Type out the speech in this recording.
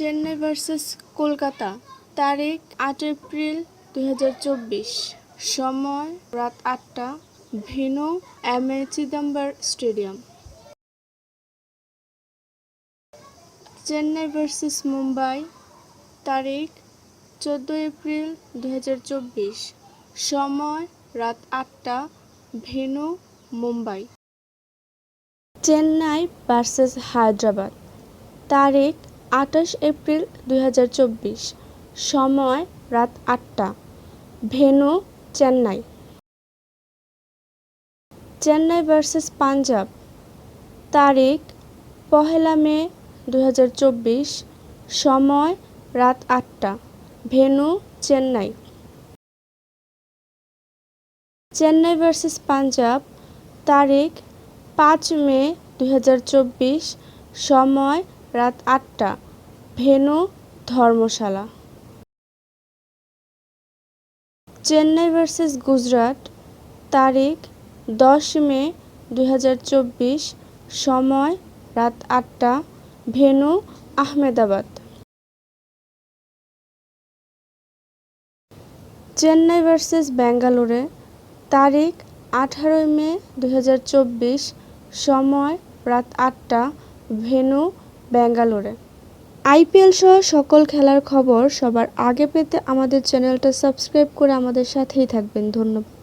Chennai versus Kolkata, তারিখ আট April দু হাজার চব্বিশ। সময় রাত আটটা, venue M A Chidambaram stadium. Chennai versus Mumbai, তারিখ চোদ্দ এপ্রিল দু হাজার চব্বিশ। সময় রাত আটটা, ভেনু মুম্বাই। চেন্নাই ভার্সেস হায়দ্রাবাদ, তারিখ আঠাশ এপ্রিল দু হাজার চব্বিশ, সময় রাত আটটা। ভেনু চেন্নাই। চেন্নাই ভার্সেস পাঞ্জাব। তারিখ, পহেলা মে দু হাজার চব্বিশ, সময় রাত আটটা। ভেনু চেন্নাই। চেন্নাই ভার্সেস পাঞ্জাব, তারিখ, পাঁচ মে দু হাজার চব্বিশ, সময় রাত আটটা। ভেনু ধর্মশালা। চেন্নাই ভার্সেস গুজরাট, তারিখ দশ মে দুই হাজার চব্বিশ, সময় রাত আটটা। ভেনু আহমেদাবাদ। চেন্নাই ভার্সেস ব্যাঙ্গালোরে, তারিখ আঠারোই মে দুই হাজার চব্বিশ, সময় রাত আটটা। ভেনু ব্যাঙ্গালোরে। আইপিএল সহ সকল খেলার খবর সবার আগে পেতে আমাদের চ্যানেলটা সাবস্ক্রাইব করে আমাদের সাথেই থাকবেন। ধন্যবাদ।